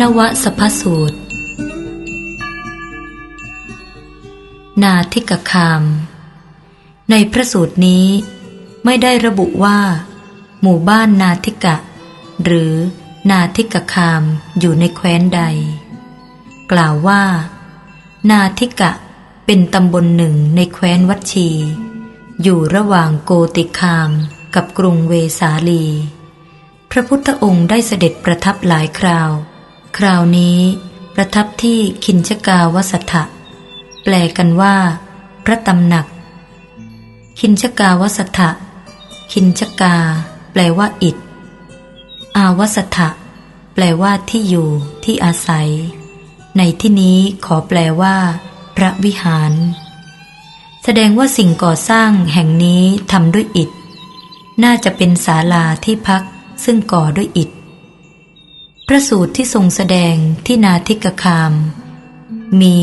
นวสพสูตร นาทิกคาม ในพระสูตรนี้ไม่ได้ระบุว่า หมู่บ้านนาทิกะ หรือนาทิกคามอยู่ในแคว้นใด กล่าวว่า นาทิกะเป็นตำบลหนึ่งในแคว้นวัชี อยู่ระหว่างโกติคามกับกรุงเวสาลี พระพุทธองค์ได้เสด็จประทับหลายคราว คราวนี้ประทับที่คินชกาวสัทะแปลกันว่า พระตำหนัก คินชกาวสัทะคินชกา แปลว่าอิฐอาวสัทะแปลว่าที่อยู่ที่อาศัย ในที่นี้ขอแปลว่า พระวิหาร แสดงว่าสิ่งก่อสร้างแห่งนี้ทำด้วยอิฐ น่าจะเป็นศาลาที่พักซึ่งก่อด้วยอิฐ พระสูตรที่ทรงแสดงที่นาทิกคาม มี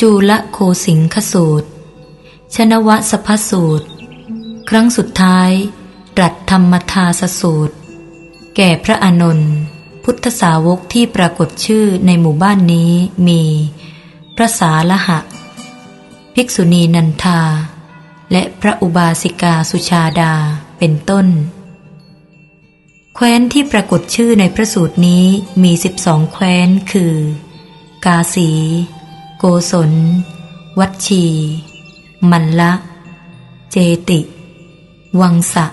จูลโคสิงคสูตร ชนวสพสูตร ครั้งสุดท้ายตรัสธรรมทาสสูตร แก่พระอานนท์พุทธสาวกที่ปรากฏชื่อในหมู่บ้านนี้มี พระสาละหะ ภิกษุณีนันทา และพระอุบาสิกาสุชาดาเป็นต้น แคว้นที่ปรากฏชื่อในพระสูตรนี้มีสิบสองแคว้นคือ กาสี โกศล วัดชี มันละ เจติ วังสะ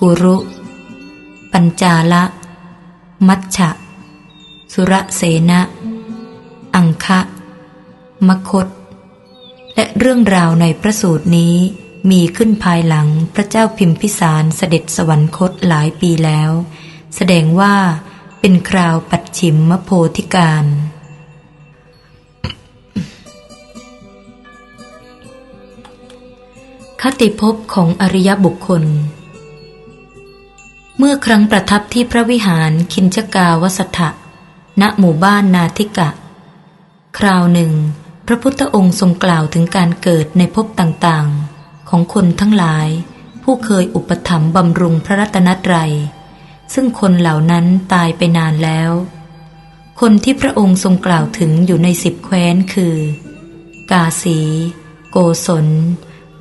กุรุ ปัญจาละ มัชฉะสุระเสนะ อังคะมคต และเรื่องราวในพระสูตรนี้ มีขึ้นภายหลังพระเจ้าพิมพิสารเสด็จสวรรคตหลายปีแล้ว แสดงว่าเป็นคราวปัดฉิมมโพธิการ คติภพของอริยบุคคล เมื่อครั้งประทับที่พระวิหารคินชกาวสถะ ณหมู่บ้านนาทิกะ คราวหนึ่ง พระพุทธองค์ทรงกล่าวถึงการเกิดในภพต่างๆ ของคนทั้งหลาย ผู้เคยอุปถัมภ์บำรุงพระรัตนตรัย ซึ่งคนเหล่านั้นตายไปนานแล้ว คนที่พระองค์ทรงกล่าวถึงอยู่ในสิบแคว้นคือ กาสี โกศล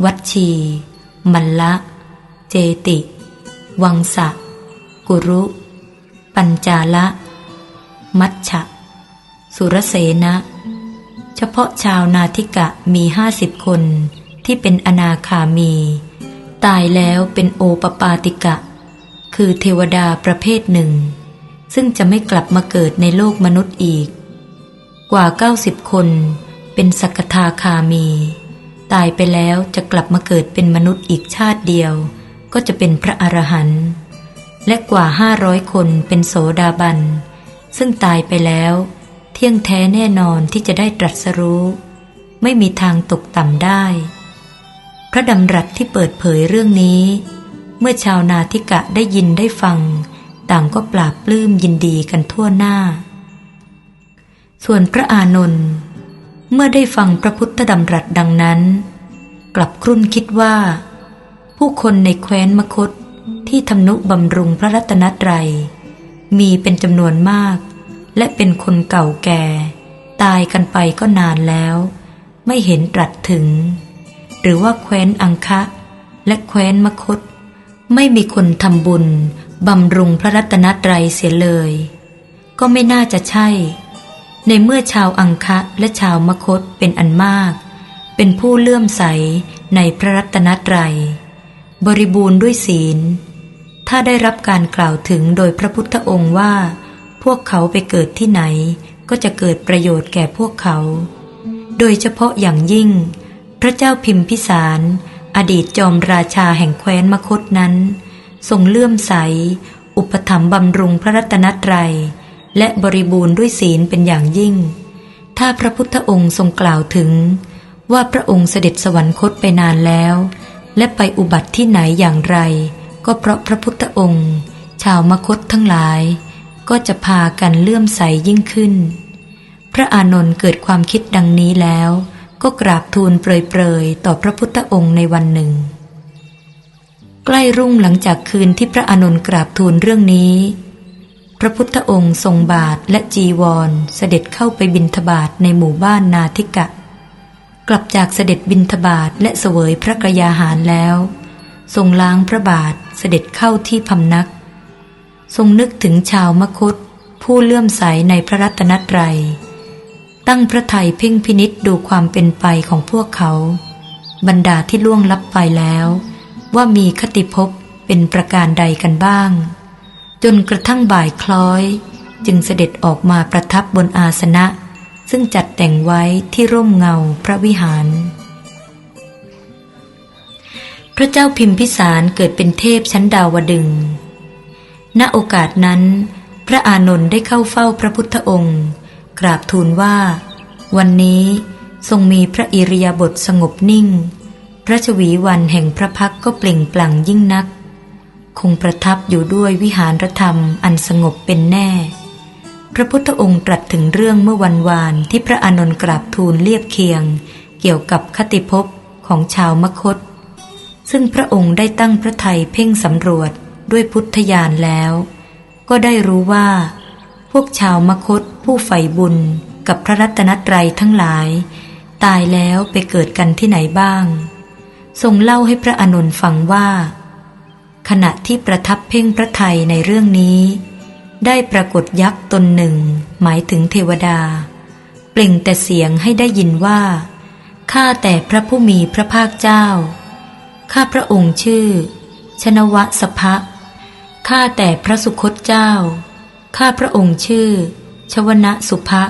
วัชี มัลละ เจติ วังสะ กุรุ ปัญจาละ มัชฉะสุรเสนะ เฉพาะชาวนาทิกะมีห้าสิบคน ที่เป็นอนาคามี ตายแล้วเป็นโอปปาติกะ คือเทวดาประเภทหนึ่ง ซึ่งจะไม่กลับมาเกิดในโลกมนุษย์อีก กว่าเก้าสิบคนเป็นสักทาคามี ตายไปแล้วจะกลับมาเกิดเป็นมนุษย์อีกชาติเดียว ก็จะเป็นพระอรหันต์และกว่าห้าร้อยคนเป็นโสดาบัน ซึ่งตายไปแล้ว เที่ยงแท้แน่นอนที่จะได้ตรัสรู้ ไม่มีทางตกต่ำได้ พระดำรัสที่เปิดเผยเรื่องนี้ เมื่อชาวนาทิกะได้ยินได้ฟัง ต่างก็ปราบปลื้มยินดีกันทั่วหน้า ส่วนพระอานนท์เมื่อได้ฟังพระพุทธดำรัสดังนั้น กลับครุ่นคิดว่า ผู้คนในแคว้นมคตที่ทำนุบำรุงพระรัตนตรัย มีเป็นจำนวนมาก และเป็นคนเก่าแก่ ตายกันไปก็นานแล้ว ไม่เห็นตรัสถึง หรือว่าแคว้นอังคะ และแคว้นมคต ไม่มีคนทำบุญบำรุงพระรัตนตรัยเสียเลย ก็ไม่น่าจะใช่ ในเมื่อชาวอังคะและชาวมคตเป็นอันมาก เป็นผู้เลื่อมใสในพระรัตนตรัย บริบูรณ์ด้วยศีล ถ้าได้รับการกล่าวถึงโดยพระพุทธองค์ว่า พวกเขาไปเกิดที่ไหน ก็จะเกิดประโยชน์แก่พวกเขา โดยเฉพาะอย่างยิ่ง พระเจ้าพิมพิสาร อดีตจอมราชาแห่งแคว้นมคตนั้น ทรงเลื่อมใส อุปถัมภ์บำรุงพระรัตนตรัย และบริบูรณ์ด้วยศีลเป็นอย่างยิ่ง ถ้าพระพุทธองค์ทรงกล่าวถึง ว่าพระองค์เสด็จสวรรคตไปนานแล้ว และไปอุบัติที่ไหนอย่างไร ก็เพราะพระพุทธองค์ ชาวมคตทั้งหลาย ก็จะพากันเลื่อมใสยิ่งขึ้น พระอานนท์เกิดความคิดดังนี้แล้ว ก็กราบทูลเปรยๆ ต่อพระพุทธองค์ในวันหนึ่ง ใกล้รุ่งหลังจากคืนที่พระอานนท์กราบทูลเรื่องนี้ พระพุทธองค์ทรงบาทและจีวรเสด็จเข้าไปบิณฑบาตในหมู่บ้านนาทิกะ กลับจากเสด็จบิณฑบาตและเสวยพระกยาหารแล้ว ทรงล้างพระบาทเสด็จเข้าที่พำนัก ทรงนึกถึงชาวมคตผู้เลื่อมใสในพระรัตนตรัย ตั้งพระไทยเพ่งพินิษดูความเป็นไปของพวกเขา บรรดาที่ล่วงลับไปแล้ว ว่ามีคติภพเป็นประการใดกันบ้าง จนกระทั่งบ่ายคล้อย จึงเสด็จออกมาประทับบนอาสนะ ซึ่งจัดแต่งไว้ที่ร่มเงาพระวิหาร พระเจ้าพิมพิสารเกิดเป็นเทพชั้นดาวดึงณโอกาสนั้น พระอานนท์ได้เข้าเฝ้าพระพุทธองค์ กราบทูลว่า วันนี้ทรงมีพระอิริยาบถสงบนิ่ง พระชวีวันแห่งพระพักก็เปล่งปลั่งยิ่งนัก คงประทับอยู่ด้วยวิหารธรรมอันสงบเป็นแน่ พระพุทธองค์ตรัสถึงเรื่องเมื่อวันวานที่พระอานนท์กราบทูลเรียบเคียง เกี่ยวกับคติภพของชาวมคต ซึ่งพระองค์ได้ตั้งพระทัยเพ่งสำรวจด้วยพุทธญาณแล้ว ก็ได้รู้ว่า พวกชาวมคต ผู้ใฝ่บุญกับพระรัตนตรัยทั้งหลาย ตายแล้วไปเกิดกันที่ไหนบ้าง ทรงเล่าให้พระอานนท์ฟังว่า ขณะที่ประทับเพ่งพระไทยในเรื่องนี้ ได้ปรากฏยักษ์ตนหนึ่ง หมายถึงเทวดา เปล่งแต่เสียงให้ได้ยินว่าข้าแต่พระผู้มีพระภาคเจ้า ข้าพระองค์ชื่อ ชนวสภะข้าแต่พระสุคตเจ้า ข้าพระองค์ชื่อ ชวนะสุภะ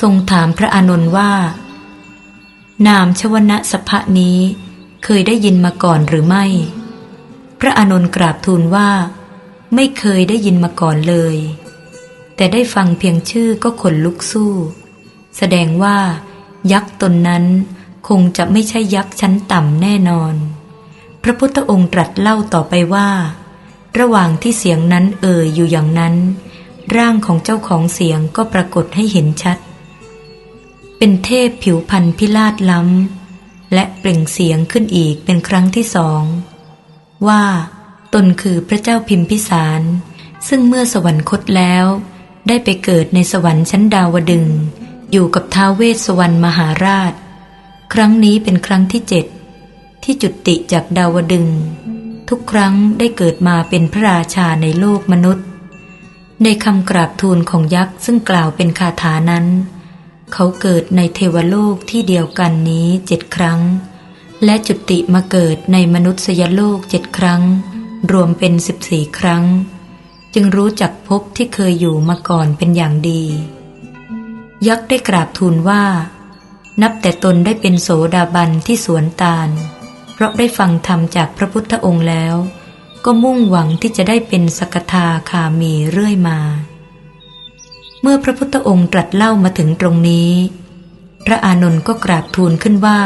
ทรงถามพระอานนท์ว่า นามชวนะสภะนี้เคยได้ยินมาก่อนหรือไม่ พระอานนท์กราบทูลว่า ไม่เคยได้ยินมาก่อนเลย แต่ได้ฟังเพียงชื่อก็ขนลุกสู้ แสดงว่า ยักษ์ตนนั้นคงจะไม่ใช่ยักษ์ชั้นต่ำแน่นอน พระพุทธองค์ตรัสเล่าต่อไปว่า ระหว่างที่เสียงนั้นเอ่ยอยู่อย่างนั้น ร่างของเจ้าของเสียงก็ปรากฏให้เห็นชัด เป็นเทพผิวพันธ์พิลาศล้ำ และเปล่งเสียงขึ้นอีกเป็นครั้งที่สอง ว่าตนคือพระเจ้าพิมพิสาร ซึ่งเมื่อสวรรคตแล้ว ได้ไปเกิดในสวรรค์ชั้นดาวดึง อยู่กับท้าวเวสสวรรณมหาราช ครั้งนี้เป็นครั้งที่เจ็ดที่จุติจากดาวดึง ทุกครั้งได้เกิดมาเป็นพระราชาในโลกมนุษย์ ในคำกราบทูลของยักษ์ซึ่งกล่าวเป็นคาถานั้น เขาเกิดในเทวโลกที่เดียวกันนี้เจ็ดครั้ง และจุติมาเกิดในมนุษยโลกเจ็ดครั้ง รวมเป็นสิบสี่ครั้ง จึงรู้จักพบที่เคยอยู่มาก่อนเป็นอย่างดี ยักษ์ได้กราบทูลว่า นับแต่ตนได้เป็นโสดาบันที่สวนตาล เพราะได้ฟังธรรมจากพระพุทธองค์แล้ว ก็มุ่งหวังที่จะได้เป็นสกทาคามีเรื่อยมา เมื่อพระพุทธองค์ตรัสเล่ามาถึงตรงนี้ พระอานนท์ก็กราบทูลขึ้นว่า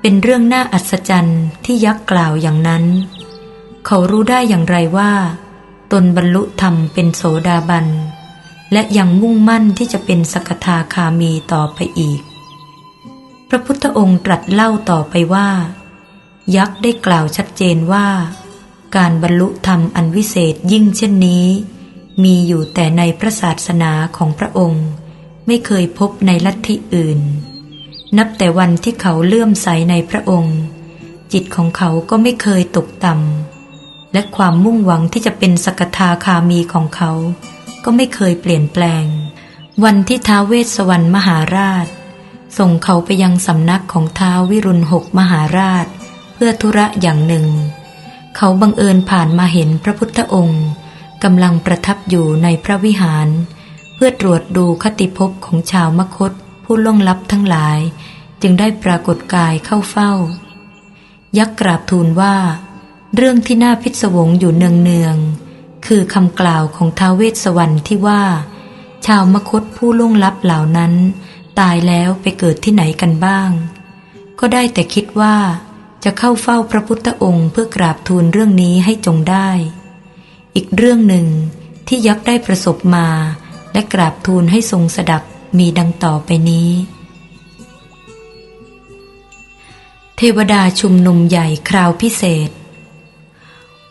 เป็นเรื่องน่าอัศจรรย์ที่ยักษ์กล่าวอย่างนั้น เขารู้ได้อย่างไรว่า ตนบรรลุธรรมเป็นโสดาบัน และยังมุ่งมั่นที่จะเป็นสกทาคามีต่อไปอีก พระพุทธองค์ตรัสเล่าต่อไปว่า ยักษ์ได้กล่าวชัดเจนว่า การบรรลุธรรมอันวิเศษยิ่งเช่นนี้ มีอยู่แต่ในพระศาสนาของพระองค์ ไม่เคยพบในลัทธิอื่น นับแต่วันที่เขาเลื่อมใสในพระองค์ จิตของเขาก็ไม่เคยตกต่ำและความมุ่งหวังที่จะเป็นสกทาคามีของเขา ก็ไม่เคยเปลี่ยนแปลง วันที่ท้าเวสสวรรณมหาราช ส่งเขาไปยังสำนักของท้าววิรุณหกมหาราช เพื่อธุระอย่างหนึ่ง เขาบังเอิญผ่านมาเห็นพระพุทธองค์กำลังประทับอยู่ในพระวิหาร เพื่อตรวจดูคติภพของชาวมคตผู้ล่วงลับทั้งหลาย จึงได้ปรากฏกายเข้าเฝ้า ยักษ์กราบทูลว่า เรื่องที่น่าพิศวงอยู่เนืองๆคือคำกล่าวของท้าวเวสสวรรค์ที่ว่า ชาวมคตผู้ล่วงลับเหล่านั้น ตายแล้วไปเกิดที่ไหนกันบ้าง ก็ได้แต่คิดว่า จะเข้าเฝ้าพระพุทธองค์เพื่อกราบทูลเรื่องนี้ให้จงได้ อีกเรื่องหนึ่งที่ยักษ์ได้ประสบมา และกราบทูลให้ทรงสดับมีดังต่อไปนี้ เทวดาชุมนุมใหญ่คราวพิเศษ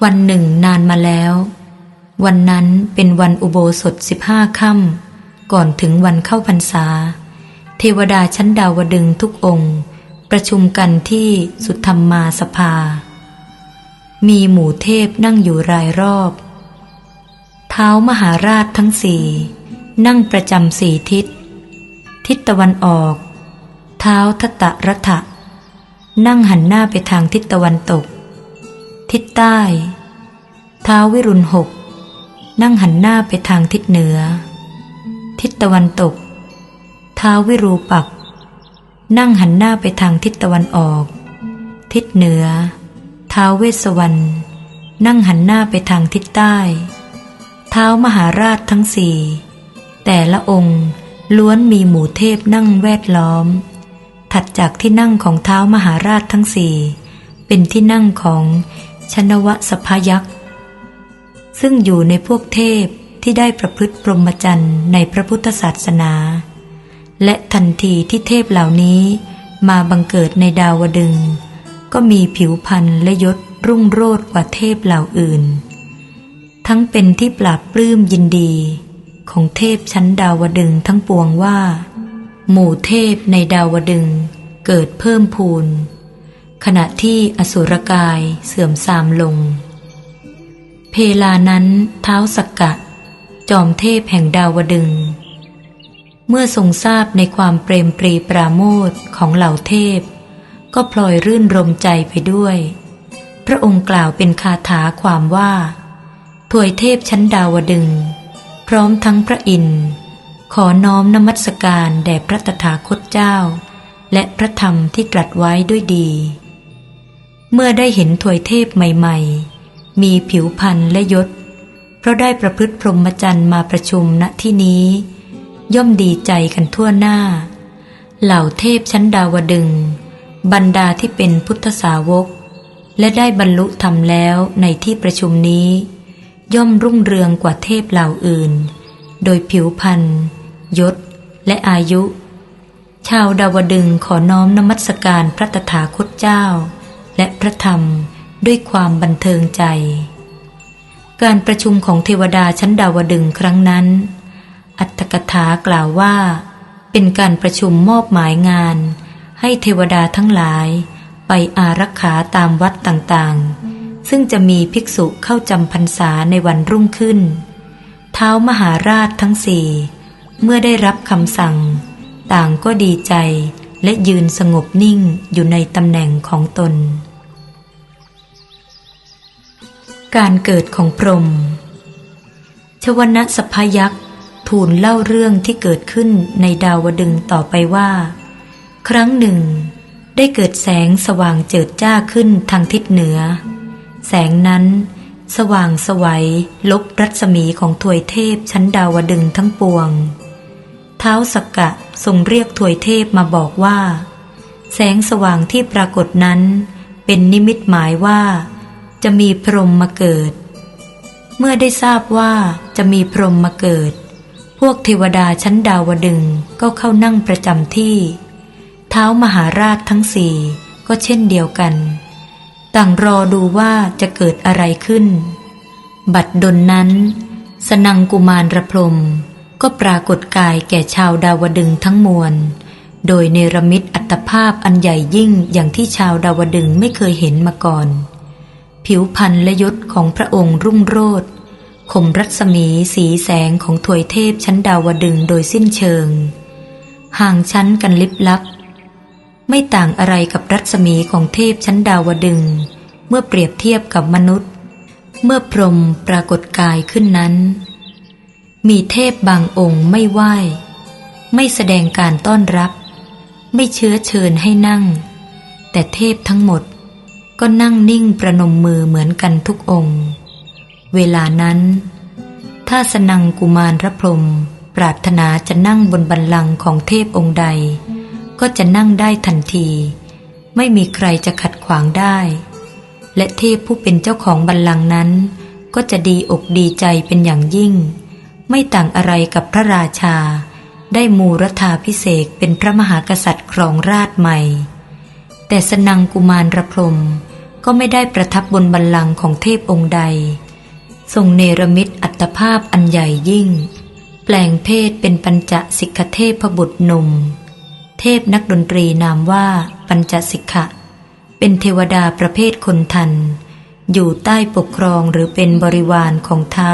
วันหนึ่งนานมาแล้ว วันนั้นเป็นวันอุโบสถสิบห้าค่ำก่อนถึงวันเข้าพรรษา เทวดาชั้นดาวดึงทุกองค์ ประชุมกันที่สุธรรมมาสภา มีหมู่เทพนั่งอยู่รายรอบ เท้ามหาราชทั้งสี่นั่งประจำสี่ทิศ ทิศตะวันออก เท้าทตะรัฐะนั่งหันหน้าไปทางทิศตะวันตก ทิศใต้ เท้าวิรุณหก นั่งหันหน้าไปทางทิศเหนือ ทิศตะวันตก เท้าวิรูปักษ นั่งหันหน้าไปทางทิศตะวันออก ทิศเหนือเท้าเวสสวรรณนั่งหันหน้าไปทางทิศใต้ เท้ามหาราชทั้งสี่ แต่ละองค์ล้วนมีหมู่เทพนั่งแวดล้อม ถัดจากที่นั่งของเท้ามหาราชทั้งสี่ เป็นที่นั่งของชนวสพยักษ์ ซึ่งอยู่ในพวกเทพที่ได้ประพฤติพรหมจรรย์ในพระพุทธศาสนา และทันทีที่เทพเหล่านี้มาบังเกิดในดาวดึง ก็มีผิวพรรณและยศรุ่งโรจน์กว่าเทพเหล่าอื่น ทั้งเป็นที่ปราบปลื้มยินดี ของเทพชั้นดาวดึงทั้งปวงว่า หมู่เทพในดาวดึงเกิดเพิ่มพูน ขณะที่อสุรกายเสื่อมทรามลง เพลานั้นเท้าสักกะ จอมเทพแห่งดาวดึง เมื่อทรงทราบในความเปรมปรีปราโมทของเหล่าเทพ ก็พลอยรื่นรมใจไปด้วย พระองค์กล่าวเป็นคาถาความว่าถวยเทพชั้นดาวดึง พร้อมทั้งพระอินทร์ขอน้อมนมัสการแด่พระตถาคตเจ้า และพระธรรมที่ตรัสไว้ด้วยดี เมื่อได้เห็นถวยเทพใหม่ ๆ มีผิวพรรณและยศ เพราะได้ประพฤติพรหมจรรย์มาประชุมณที่นี้ ย่อมดีใจกันทั่วหน้า เหล่าเทพชั้นดาวดึง บรรดาที่เป็นพุทธสาวก และได้บรรลุธรรมแล้วในที่ประชุมนี้ ย่อมรุ่งเรืองกว่าเทพเหล่าอื่น โดยผิวพรรณยศ และอายุ ชาวดาวดึงขอน้อมนมัสการพระตถาคตเจ้า และพระธรรมด้วยความบันเทิงใจ การประชุมของเทวดาชั้นดาวดึงครั้งนั้น อัตถกถากล่าวว่า เป็นการประชุมมอบหมายงาน ให้เทวดาทั้งหลาย ไปอารักขาตามวัดต่างๆ ซึ่งจะมีภิกษุเข้าจำพรรษาในวันรุ่งขึ้น เท้ามหาราชทั้งสี่เมื่อได้รับคำสั่ง ต่างก็ดีใจและยืนสงบนิ่งอยู่ในตำแหน่งของตน การเกิดของพรหมชวนะสพยักษ์ ทูลเล่าเรื่องที่เกิดขึ้นในดาวดึงต่อไปว่า ครั้งหนึ่ง ได้เกิดแสงสว่างเจิดจ้าขึ้นทางทิศเหนือ แสงนั้น สว่างสวัยลบรัศมีของถวยเทพชั้นดาวดึงทั้งปวง เท้าสกกะทรงเรียกถวยเทพมาบอกว่า แสงสว่างที่ปรากฏนั้น เป็นนิมิตหมายว่า จะมีพรหมมาเกิด เมื่อได้ทราบว่าจะมีพรหมมาเกิด พวกเทวดาชั้นดาวดึงก็เข้านั่งประจำที่ เท้ามหาราชทั้งสี่ก็เช่นเดียวกัน ต่างรอดูว่าจะเกิดอะไรขึ้น บัดดลนั้น สนังกุมารระพรมก็ปรากฏกายแก่ชาวดาวดึงทั้งมวล โดยเนรมิตอัตภาพอันใหญ่ยิ่งอย่างที่ชาวดาวดึงไม่เคยเห็นมาก่อน ผิวพรรณและยศของพระองค์รุ่งโรจน์ ข่มรัศมีสีแสงของถวยเทพชั้นดาวดึงโดยสิ้นเชิง ห่างชั้นกันลิบลับ ไม่ต่างอะไรกับรัศมีของเทพชั้นดาวดึง เมื่อเปรียบเทียบกับมนุษย์ เมื่อพรมปรากฏกายขึ้นนั้น มีเทพบางองค์ไม่ไหว้ไม่แสดงการต้อนรับ ไม่เชื้อเชิญให้นั่ง แต่เทพทั้งหมดก็นั่งนิ่งประนมมือเหมือนกันทุกองค์ เวลานั้น ถ้าสนังกุมารพระพรหมปรารถนาจะนั่งบนบัลลังก์ของเทพองค์ใด ก็จะนั่งได้ทันที ไม่มีใครจะขัดขวางได้ และเทพผู้เป็นเจ้าของบัลลังก์นั้น ก็จะดีอกดีใจเป็นอย่างยิ่ง ไม่ต่างอะไรกับพระราชา ได้มูรธาพิเศษเป็นพระมหากษัตริย์ครองราชย์ใหม่ แต่สนังกุมารระพรมก็ไม่ได้ประทับบนบัลลังก์ของเทพองค์ใด ทรงเนรมิตอัตภาพอันใหญ่ยิ่ง แปลงเพศเป็นปัญจสิกขเทพบุตรหนุ่ม เทพนักดนตรีนามว่าปัญจสิกขะ เป็นเทวดาประเภทคนทัน อยู่ใต้ปกครองหรือเป็นบริวารของเท้า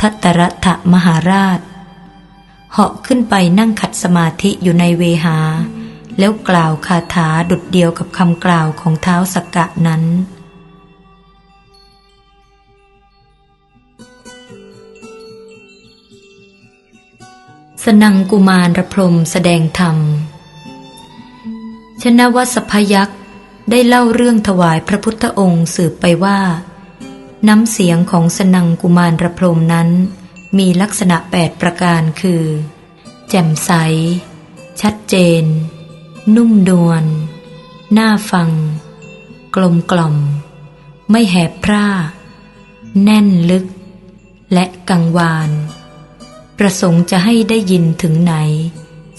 ทัตตรัฐมหาราช เหาะขึ้นไปนั่งขัดสมาธิอยู่ในเวหา แล้วกล่าวคาถาดุดเดียวกับคำกล่าวของเท้าสกกะนั้น นังกุมารพรมแสดงธรรม ชนะวสพยักษ์ได้เล่าเรื่องถวายพระพุทธองค์สืบไปว่า น้ำเสียงของสนังกุมารพรมนั้น มีลักษณะแปดประการคือ แจ่มใส ชัดเจน นุ่มดวนน่าฟัง กลมกล่อม ไม่แหบพร่า แน่นลึก และกังวาน ประสงค์จะให้ได้ยินถึงไหน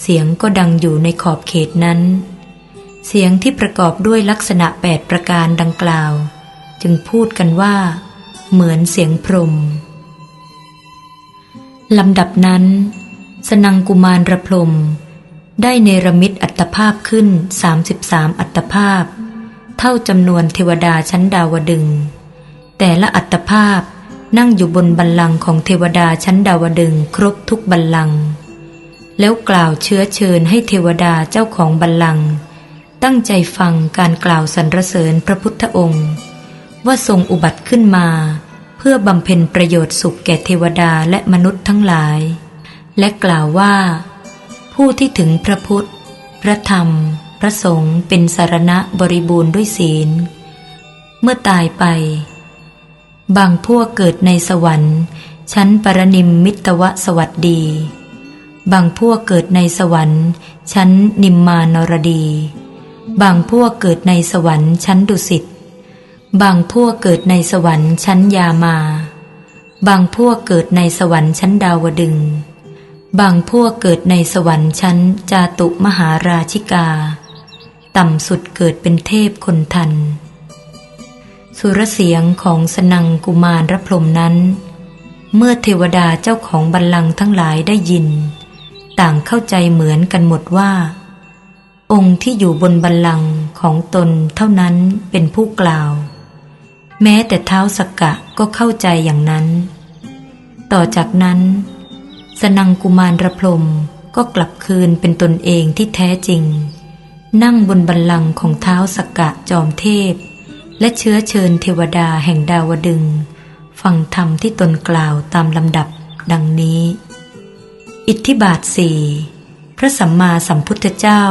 เสียงก็ดังอยู่ในขอบเขตนั้น เสียงที่ประกอบด้วยลักษณะแปดประการดังกล่าว จึงพูดกันว่า เหมือนเสียงพรมลำดับนั้น สนังกุมารระพรม ได้เนรมิตอัตภาพขึ้น 33 อัตภาพ เท่าจำนวนเทวดาชั้นดาวดึง แต่ละอัตภาพ นั่งอยู่บนบัลลังก์ของเทวดาชั้นดาวดึงครบทุกบัลลังก์แล้วกล่าวเชื้อเชิญให้เทวดาเจ้าของบัลลังก์ตั้งใจฟังการกล่าวสรรเสริญพระพุทธองค์ ว่าทรงอุบัติขึ้นมา เพื่อบำเพ็ญประโยชน์สุขแก่เทวดาและมนุษย์ทั้งหลาย และกล่าวว่า ผู้ที่ถึงพระพุทธ พระธรรม พระสงฆ์เป็นสารณะบริบูรณ์ด้วยศีล เมื่อตายไป บางพวกเกิดในสวรรค์ ชั้นปรนิมมิตวสวัสดี บางพวกเกิดในสวรรค์ ชั้นนิมมานรดี บางพวกเกิดในสวรรค์ชั้นดุสิต บางพวกเกิดในสวรรค์ชั้นยามา บางพวกเกิดในสวรรค์ชั้นดาวดึง บางพวกเกิดในสวรรค์ชั้นจาตุมหาราชิกา ต่ำสุดเกิดเป็นเทพคนทัน สุรเสียงของสนังกุมารรพรมนั้น เมื่อเทวดาเจ้าของบัลลังก์ทั้งหลายได้ยิน ต่างเข้าใจเหมือนกันหมดว่า องค์ที่อยู่บนบัลลังก์ของตนเท่านั้นเป็นผู้กล่าว แม้แต่เท้าสกกะก็เข้าใจอย่างนั้น ต่อจากนั้น สนังกุมารรพรมก็กลับคืนเป็นตนเองที่แท้จริง นั่งบนบัลลังก์ของเท้าสกกะจอมเทพ และเชื้อเชิญเทวดาแห่งดาวดึง ฟังธรรมที่ตนกล่าวตามลำดับดังนี้ อิทธิบาทสี่พระสัมมาสัมพุทธเจ้า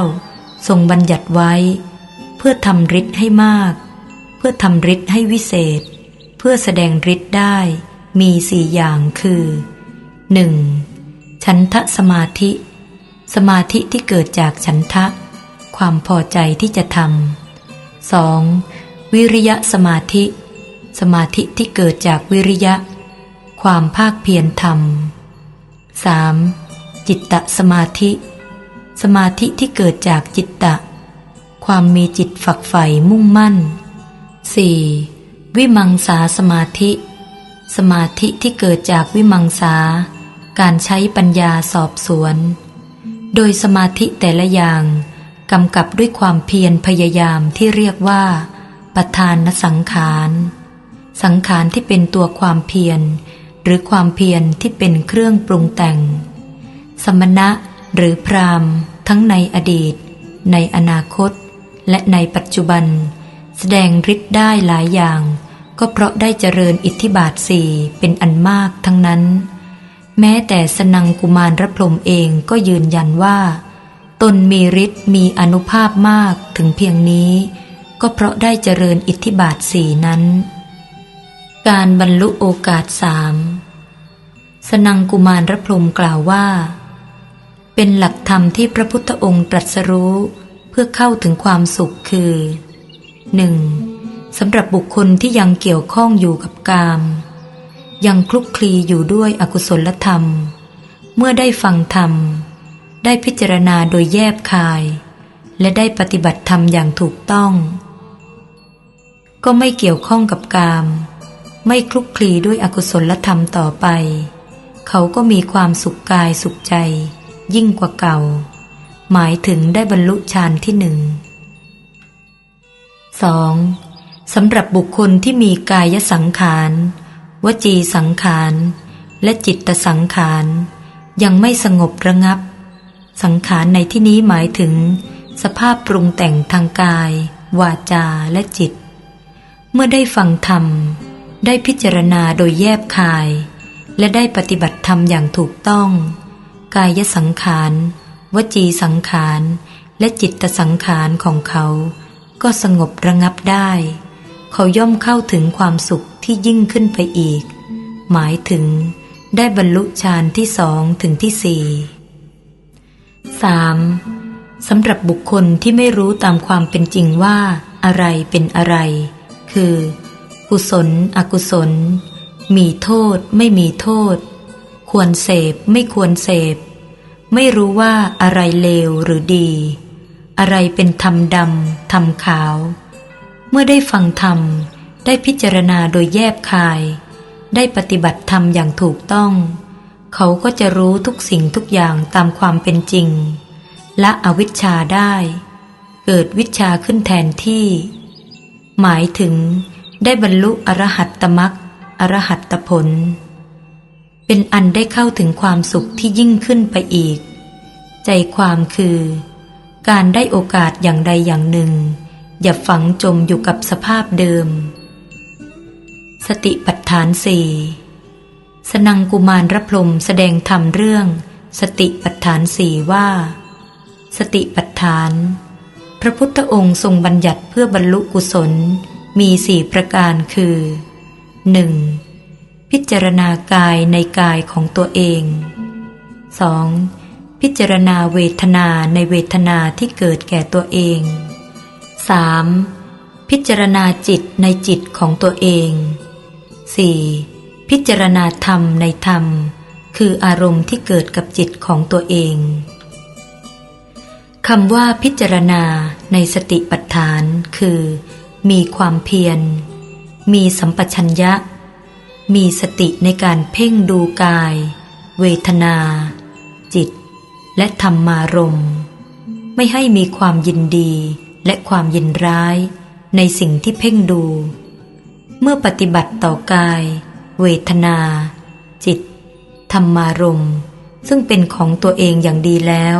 ทรงบัญญัติไว้ เพื่อทำฤทธิ์ให้มาก เพื่อทำฤทธิ์ให้วิเศษ เพื่อแสดงฤทธิ์ได้มีสี่อย่างคือ 1. ฉันทะสมาธิ สมาธิที่เกิดจากฉันทะ ความพอใจที่จะทำ 2. วิริยะสมาธิ สมาธิที่เกิดจากวิริยะ ความภาคเพียรทำ 3. จิตตสมาธิ สมาธิที่เกิดจากจิตตะ ความมีจิตฝักใฝ่มุ่งมั่น 4. วิมังสาสมาธิ สมาธิที่เกิดจากวิมังสา การใช้ปัญญาสอบสวน โดยสมาธิแต่ละอย่างกำกับด้วยความเพียรพยายามที่เรียกว่า ประธานสังขาร สังขารที่เป็นตัวความเพียร หรือความเพียรที่เป็นเครื่องปรุงแต่ง สมณะหรือพรามทั้งในอดีต ในอนาคต และในปัจจุบัน แสดงฤทธิ์ได้หลายอย่าง ก็เพราะได้เจริญอิทธิบาทสี่เป็นอันมากทั้งนั้น แม้แต่สนังกุมารรพรมเองก็ยืนยันว่า ตนมีฤทธิ์มีอนุภาพมากถึงเพียงนี้ ก็เพราะได้เจริญอิทธิบาทสี่นั้น การบรรลุโอกาสสามสนังกุมารรพรมกล่าวว่า เป็นหลักธรรมที่พระพุทธองค์ตรัสรู้เพื่อเข้าถึงความสุขคือ 1. สำหรับบุคคลที่ยังเกี่ยวข้องอยู่กับกาม ยังคลุกคลีอยู่ด้วยอกุศลธรรม เมื่อได้ฟังธรรม ได้พิจารณาโดยแยบคาย และได้ปฏิบัติธรรมอย่างถูกต้อง ก็ไม่เกี่ยวข้องกับกาม ไม่คลุกคลีด้วยอกุศลธรรมต่อไป เขาก็มีความสุขกายสุขใจ ยิ่งกว่าเก่า หมายถึงได้บรรลุฌานที่หนึ่ง 2. สำหรับบุคคลที่มีกายสังขาร วจีสังขาร และจิตตสังขาร ยังไม่สงบระงับ สังขารในที่นี้หมายถึง สภาพปรุงแต่งทางกาย วาจาและจิต เมื่อได้ฟังธรรม ได้พิจารณาโดยแยบคาย และได้ปฏิบัติธรรมอย่างถูกต้อง กายสังขาร วจีสังขาร และจิตตสังขารของเขา ก็สงบระงับได้ เขาย่อมเข้าถึงความสุขที่ยิ่งขึ้นไปอีก หมายถึงได้บรรลุฌานที่สองถึงที่สี่ 3. สำหรับบุคคลที่ไม่รู้ตามความเป็นจริงว่าอะไรเป็นอะไร คือ กุศล อกุศล มีโทษ ไม่มีโทษ ควรเสพ ไม่ควรเสพ ไม่รู้ว่าอะไรเลวหรือดี อะไรเป็นธรรมดำธรรมขาว เมื่อได้ฟังธรรม ได้พิจารณาโดยแยบคาย ได้ปฏิบัติธรรมอย่างถูกต้อง เขาก็จะรู้ทุกสิ่งทุกอย่างตามความเป็นจริง และอวิชชาได้ เกิดวิชาขึ้นแทนที่ หมายถึงได้บรรลุอรหัตตมักอรหัตตผล เป็นอันได้เข้าถึงความสุขที่ยิ่งขึ้นไปอีก ใจความคือ การได้โอกาสอย่างใดอย่างหนึ่ง อย่าฝังจมอยู่กับสภาพเดิม สติปัฏฐานสี่สนังกุมารรพรมแสดงธรรมเรื่อง สติปัฏฐานสี่ว่า สติปัฏฐาน พระพุทธองค์ทรงบัญญัติเพื่อบรรลุกุศลมีสี่ประการคือ 1. พิจารณากายในกายของตัวเอง 2. พิจารณาเวทนาในเวทนาที่เกิดแก่ตัวเอง 3. พิจารณาจิตในจิตของตัวเอง 4. พิจารณาธรรมในธรรม คืออารมณ์ที่เกิดกับจิตของตัวเอง คำว่าพิจารณาในสติปัฏฐานคือ มีความเพียร มีสัมปชัญญะ มีสติในการเพ่งดูกาย เวทนา จิต และธรรมารมณ์ ไม่ให้มีความยินดีและความยินร้าย ในสิ่งที่เพ่งดู เมื่อปฏิบัติต่อกาย เวทนา จิต ธรรมารมณ์ ซึ่งเป็นของตัวเองอย่างดีแล้ว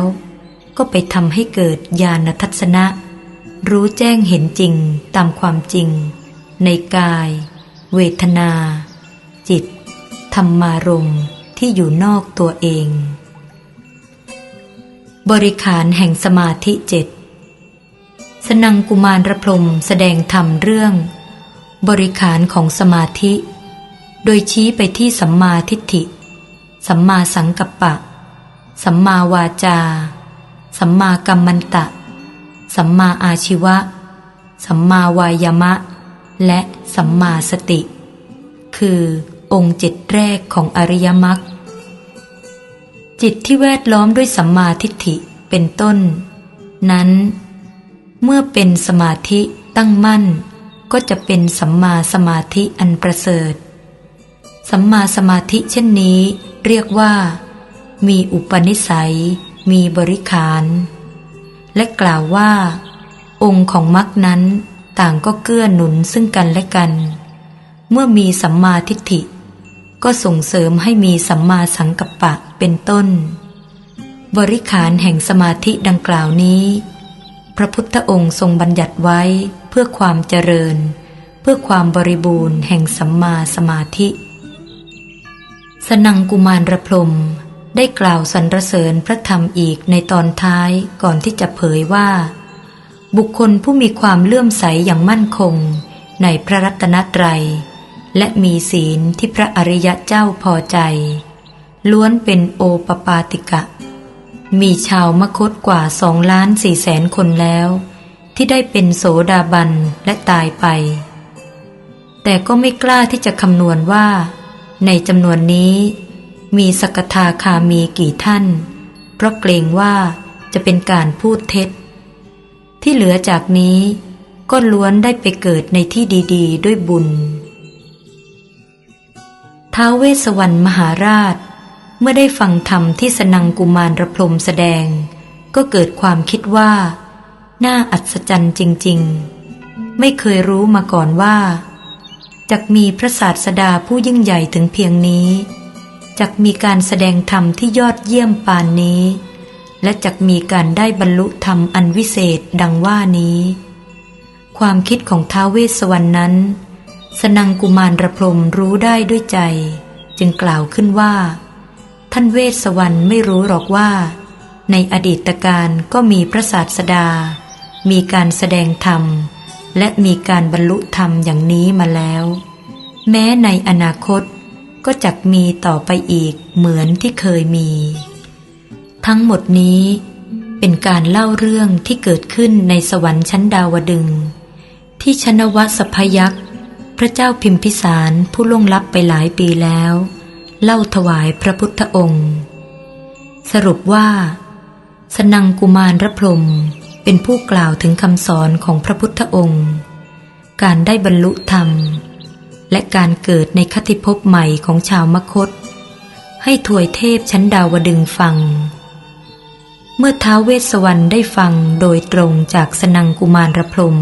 ก็ไปทำให้เกิดญาณทัศนะ รู้แจ้งเห็นจริงตามความจริง ในกาย เวทนา จิต ธรรมารมที่อยู่นอกตัวเอง บริขารแห่งสมาธิเจ็ดสนังกุมารพรมแสดงธรรมเรื่อง บริขารของสมาธิ โดยชี้ไปที่สัมมาทิฏฐิ สัมมาสังกัปปะ สัมมาวาจา สัมมากัมมันตะ สัมมาอาชิวะ สัมมาวายามะ และสัมมาสติ คือองค์เจ็ดแรกของอริยมรรคจิตที่แวดล้อมด้วยสัมมาทิฏฐิเป็นต้น นั้น เมื่อเป็นสมาธิตั้งมั่น ก็จะเป็นสัมมาสมาธิอันประเสริฐ สัมมาสมาธิเช่นนี้เรียกว่า มีอุปนิสัย มีบริขาร และกล่าวว่า องค์ของมรรคนั้นต่างก็เกื้อหนุนซึ่งกันและกัน เมื่อมีสัมมาทิฏฐิ ก็ส่งเสริมให้มีสัมมาสังกัปปะเป็นต้น บริขารแห่งสมาธิดังกล่าวนี้ พระพุทธองค์ทรงบัญญัติไว้เพื่อความเจริญ เพื่อความบริบูรณ์แห่งสัมมาสมาธิ สนังกุมารระพรม ได้กล่าวสรรเสริญพระธรรมอีกในตอนท้ายก่อนที่จะเผยว่า บุคคลผู้มีความเลื่อมใสอย่างมั่นคง ในพระรัตนตรัย และมีศีลที่พระอริยะเจ้าพอใจ ล้วนเป็นโอปปาติกะ มีชาวมคตกว่าสองล้านสี่แสนคนแล้ว ที่ได้เป็นโสดาบันและตายไป แต่ก็ไม่กล้าที่จะคำนวณว่า ในจำนวนนี้ มีสกทาคามีกี่ท่าน เพราะเกรงว่าจะเป็นการพูดเท็จ ที่เหลือจากนี้ก็ล้วนได้ไปเกิดในที่ดี ๆ ด้วยบุญ ท้าวเวสสวรรณมหาราช เมื่อได้ฟังธรรมที่สนังกุมารระพรมแสดง ก็เกิดความคิดว่า น่าอัศจรรย์จริง ๆ ไม่เคยรู้มาก่อนว่าจักมีพระศาสดาผู้ยิ่งใหญ่ถึงเพียงนี้ จักมีการแสดงธรรมที่ยอดเยี่ยมปานนี้ และจักมีการได้บรรลุธรรมอันวิเศษดังว่านี้ ความคิดของท้าวเวสสวรรณนั้น สนังกุมารระพรมรู้ได้ด้วยใจ จึงกล่าวขึ้นว่า ท่านเวสสวรรณไม่รู้หรอกว่า ในอดีตการก็มีพระศาสดา มีการแสดงธรรม และมีการบรรลุธรรมอย่างนี้มาแล้ว แม้ในอนาคต ก็จักมีต่อไปอีกเหมือนที่เคยมี ทั้งหมดนี้เป็นการเล่าเรื่องที่เกิดขึ้นในสวรรค์ชั้นดาวดึง ที่ชนวสพยักษ์พระเจ้าพิมพิสารผู้ล่วงลับไปหลายปีแล้ว เล่าถวายพระพุทธองค์ สรุปว่า สนังกุมารรพรมเป็นผู้กล่าวถึงคำสอนของพระพุทธองค์ การได้บรรลุธรรม และการเกิดในคติภพใหม่ของชาวมคต ให้ถวยเทพชั้นดาวดึงฟัง เมื่อท้าวเวสสวรรณได้ฟังโดยตรงจากสนังกุมารรพรม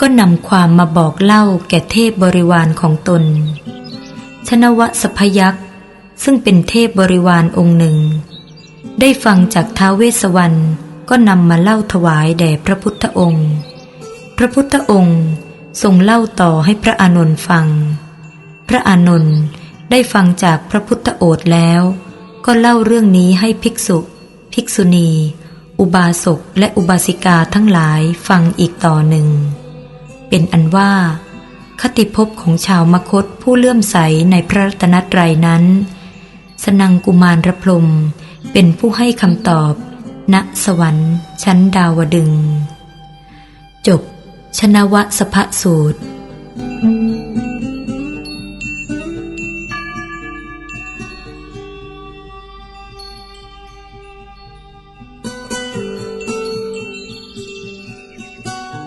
ก็นำความมาบอกเล่าแก่เทพบริวารของตน ชนวสพยักษ์ซึ่งเป็นเทพบริวารองค์หนึ่ง ได้ฟังจากท้าวเวสสวรรณก็นำมาเล่าถวายแด่พระพุทธองค์ พระพุทธองค์ ทรงเล่าต่อให้พระอานนท์ฟัง พระอานนท์ได้ฟังจากพระพุทธโอษแล้ว ก็เล่าเรื่องนี้ให้ภิกษุ ภิกษุณี อุบาสกและอุบาสิกาทั้งหลายฟังอีกต่อหนึ่ง เป็นอันว่า คติภพของชาวมคตผู้เลื่อมใสในพระรัตนตรัยนั้น สนังกุมารระพรมเป็นผู้ให้คำตอบ ณสวรรค์ชั้นดาวดึง จบ ชนวสภสูตร